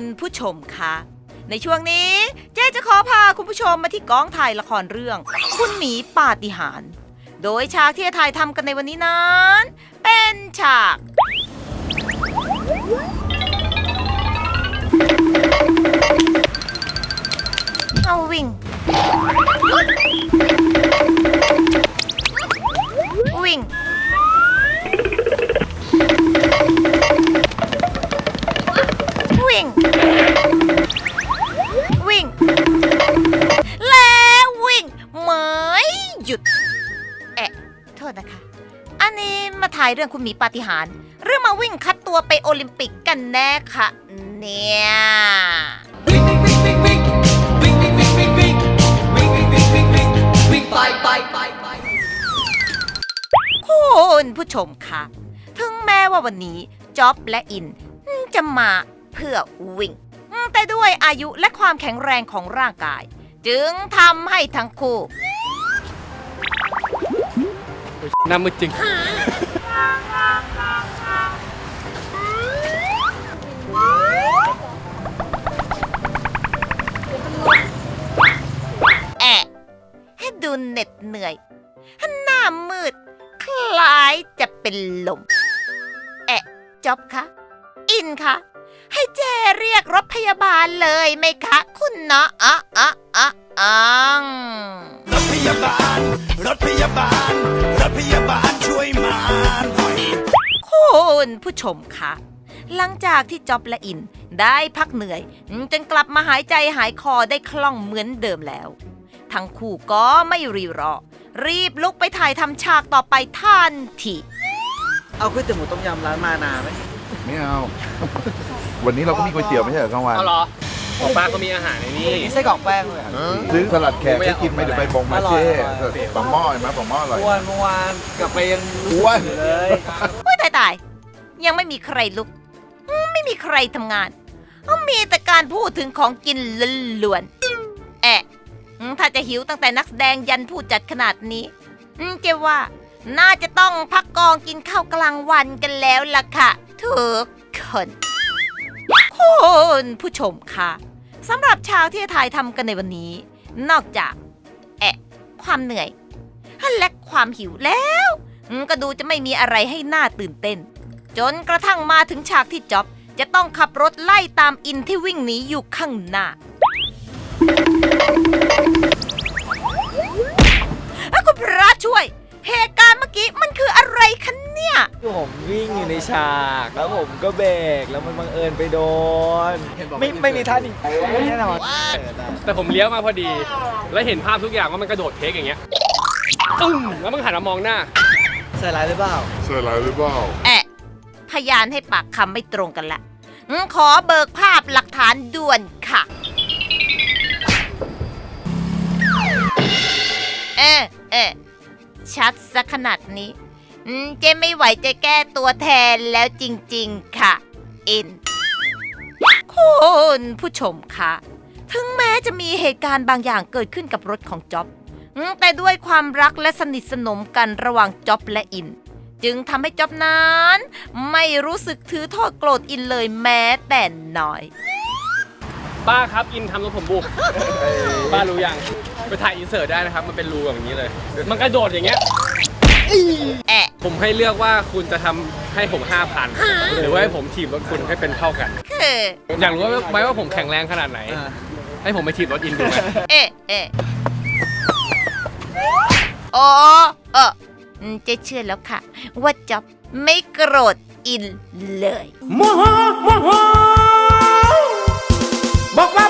ณผู้ชมคะ ในช่วงนี้เจ๊จะขอพาคุณผู้ชมมาที่กองถ่ายละครเรื่อง คุณหมีปาฏิหาริย์โดยฉากที่จะถ่ายทำกันในวันนี้นั้น เป็นฉากายเรื่องคุณหมีปาฏิหาริย์หรื่องมาวิ่งคัดตัวไปโอลิมปิกกันแน่ค่ะ เนี่ย คุณผู้ชมคะถึงแม้ว่าวันนี้จ็อบและอินจะมาเพื่อวิ่ง แต่ด้วยอายุและความแข็งแรงของร่างกาย จึงทำให้ทั้งคู่ น้ามืดจริง แอะให้ดูเหน็ดเหนื่อยหน้ามืด คล้ายจะเป็นลม แอะจอบคะอินคะให้เจเรียกรถพยาบาลเลยไหมคะ คุณเนาะอะอะอะอ่งรถพยาบาล รถพยาบาล รถพยาบาล ผู้ชมคะหลังจากที่จ็อบและอินได้พักเหนื่อย จนกลับมาหายใจหายคอได้คล่องเหมือนเดิมแล้ว ทั้งคู่ก็ไม่รีรอ รีบลุกไปถ่ายทำฉากต่อไปทันทีเอาก๋วยเตี๋ยวหมูต้มยำร้านมานาไหมไม่เอา วันนี้เราก็มีก๋วยเตี๋ยวไม่ใช่เหรอกลางวันเอาเหรอของป้าก็มีอาหารในนี่ นี่ไส้กรอกแป้งเลยอะ ซื้อสลัดแขกให้กินไหมเดี๋ยวไปบงมาเช่อร่อยอร่อยปังหม้อเห็นไหมปังหม้ออร่อย อ้วนเมื่อวานกลับไปยังรู้สึกอ้วน อยู่เลย อุ้ยตายตาย ยังไม่มีใครลุก ไม่มีใครทำงาน มีแต่การพูดถึงของกินล้วนๆแอะถ้าจะหิวตั้งแต่นักแสดงยันผู้จัดขนาดนี้เจว่า น่าจะต้องพักกองกินข้าวกลางวันกันแล้วล่ะค่ะทุกคนคุณผู้ชมค่ะสำหรับฉากที่ถ่ายทำกันในวันนี้ นอกจาก แอะความเหนื่อยและความหิวแล้ว ก็ดูจะไม่มีอะไรให้หน่าตื่นเต้น จนกระทั่งมาถึงฉากที่จ็อบ จะต้องขับรถไล่ตามอินที่วิ่งหนีอยู่ข้างหน้าเอ้าคุณพระช่วย เหตุการณ์เมื่อกี้มันคืออะไรคะเนี่ย ผมวิ่งอยู่ในฉาก แล้วผมก็เบรกแล้วมันบังเอิญไปโดน ไม่ไม่มีท่านี้แน่นอนแต่ผมเลี้ยวมาพอดี แล้วเห็นภาพทุกอย่างว่ามันกระโดดเค้กอย่างเงี้ยตึ้งแล้วมันหันมามองหน้าใส่ร้ายหรือเปล่าเสื้อลายหรือเปล่าแอะ พยานให้ปากคำไม่ตรงกันละขอเบิกภาพหลักฐานด่วนค่ะ เออเออชัดซะขนาดนี้เจไม่ไหวจะแก้ตัวแทนแล้วจริง ๆ ค่ะอินคุณผู้ชมคะถึงแม้จะมีเหตุการณ์บางอย่างเกิดขึ้นกับรถของจ็อบแต่ด้วยความรักและสนิทสนมกันระหว่างจ็อบและอิน จึงทำให้จ๊อบนั้น ไม่รู้สึกถือโทษโกรธอินเลยแม้แต่น้อย ป้าครับอินทำรถผมบุกป้ารู้ยังไปถ่ายอินเสิร์ตได้นะครับ มันเป็นรูอย่างนี้เลย มันกระโดดอย่างเงี้ย แอะ ผมให้เลือกว่าคุณจะทำให้ผม 5,000 หรือว่าให้ผมถีบรถคุณให้เป็นเท่ากัน คืออยากรู้ไหมว่าผมแข็งแรงขนาดไหนอ่าให้ผมไปถีบรถอินดูไหมเอะเอะโอ้เอออืม เจะเชื่อแล้วค่ะ ว่าจ๊อบไม่โกรธอินเลย มโหโมโหบอกว่า